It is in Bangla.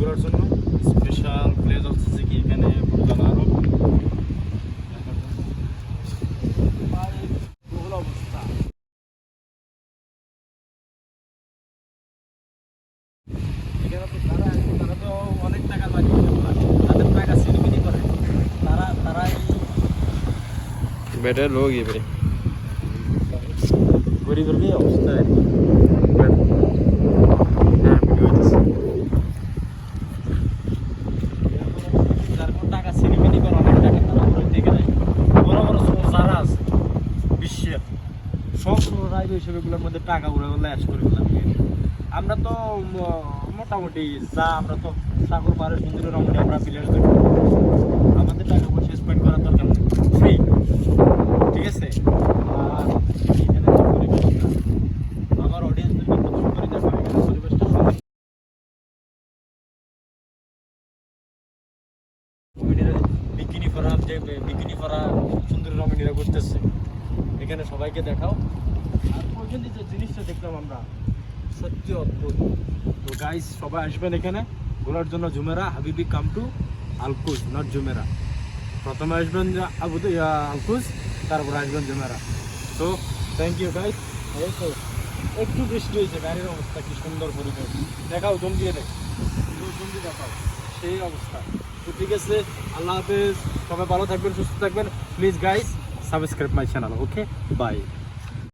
ঘোরার জন্য। স্পেশাল প্লেস হচ্ছে কি এখানে ভুটান আরও অবস্থা তারা তো অনেক টাকা তাদের টাকা করে। তারা তারাই বেটার লোক এবারে গরিবের অবস্থা রাজ্য হিসেবে এগুলোর মধ্যে টাকা উড়ে অ্যাশ করে গেলাম আমরা তো মোটামুটি যা আমরা তো সাগর পাড়ের সুন্দর রমণী আমরা প্লেয়ার দেখি। আমাদের টাকা পয়সা স্পেন্ড করার দরকার ফ্রি ঠিক আছে? আমার প্রথম করে দেখো বিকিনি পরা, যে পরা, সুন্দর রমণীরা করতেছে এখানে সবাইকে দেখাও। আর পর্যন্ত যে জিনিসটা দেখলাম আমরা, সত্যি অদ্ভুত। তো গাইস সবাই আসবেন এখানে। ঘোরার জন্য জুমেরা হাবিবি come to Al Quoz not Jumeirah প্রথমে আসবেন আবু আলকুজ, তারপর আসবেন জুমেরা তো থ্যাংক ইউ গাইস একটু বৃষ্টি হয়েছে, গাড়ির অবস্থা কি সুন্দর পরিবেশ। দেখাও জম দিয়ে দেখ জম দেখাও, সেই অবস্থা। তো ঠিক আছে, আল্লাহ হাফেজ। সবাই ভালো থাকবেন, সুস্থ থাকবেন। Please guys subscribe my channel okay bye